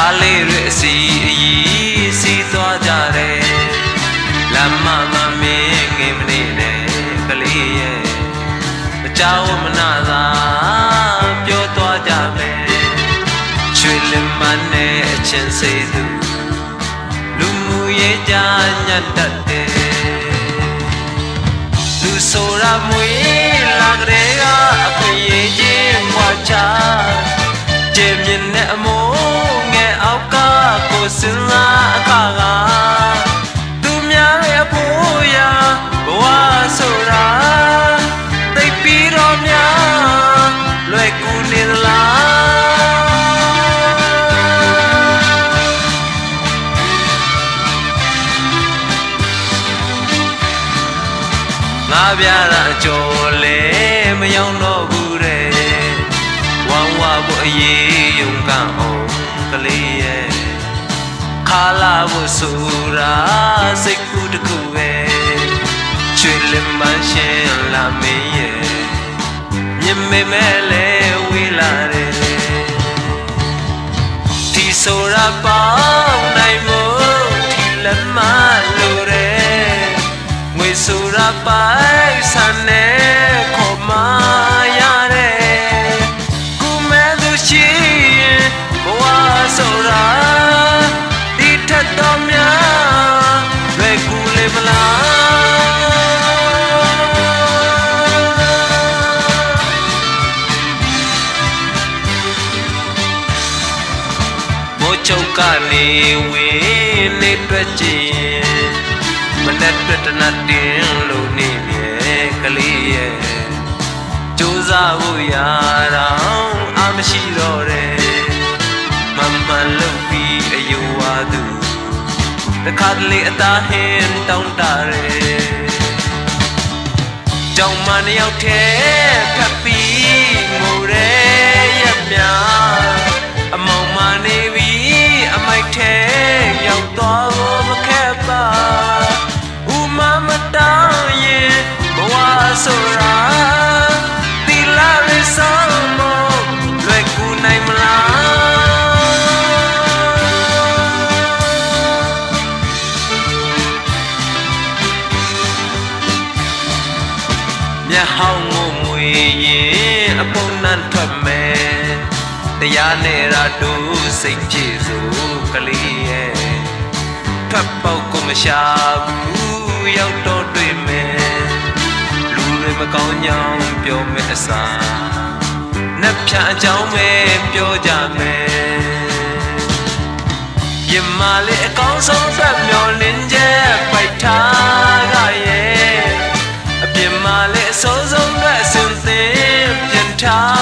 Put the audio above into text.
ကားလေးတွေအစီအီးစီးသွားကြတယ်လမ်းမမမင်းငင်မနေနဲ့ကလေးရဲ့မကြောက်မနာသာပြောသွားကြမယ်ချွေလင်မနဲ့အချင်းစိတ်သူလူမှုရေးကြညတ်တတ်တယ်လူဆိုရမွေ လွယ်ကူနေသလားငါပြတာအကျော်လဲမရောက်တော့ဘူးတဲ့ဝမ်းဝဖို့အရေးယုံကအောင်ကလေးရဲ့ခါလာဖို့ဆိုတာစိတ်ကူးတစ်ခုပဲချွေလင်မရှင်လာမင်းရဲ့မြင်မေမဲလဲ ဆိုတာပိုက်ဆံနဲ့ခေါ်မရတယ်ကုမဲသူရှိရင်ဘဝဆိုတာဒီထက်တော့များလွယ်ကူလေမလားမိုးချုပ်ကနေဝင်းနေတွေ့ကြည့် မနဲ့တွေ့တနတ်တင်လို့နေမြေကလေးရဲ့ကြိုးစားဖို့ရတော့အမရှိတော့တယ်မမလုပ်ပြီးအယိုးဝါသူတခါတလေအသားဟင်းတောင်းတတယ်ကြောင်မနှစ်ယောက်တည်းဖက်ပြီးငိုရဲရ မျက်ဟောင်းကိုမွေရင်အပုံနှံထွက်မယ်တရားနဲ့ရာတို့စိတ်ပြေစိုးကလေးရဲ့ထွက်ပေါက်ကိုမရှာဘူးရောက်တော့တွေ့မယ်လူတွေမကောင်းကြောင်ပြောမယ်အစားနှက်ဖြန်အကြောင်းပဲပြောကြမယ်ရမလေးအကောင်းဆုံး time.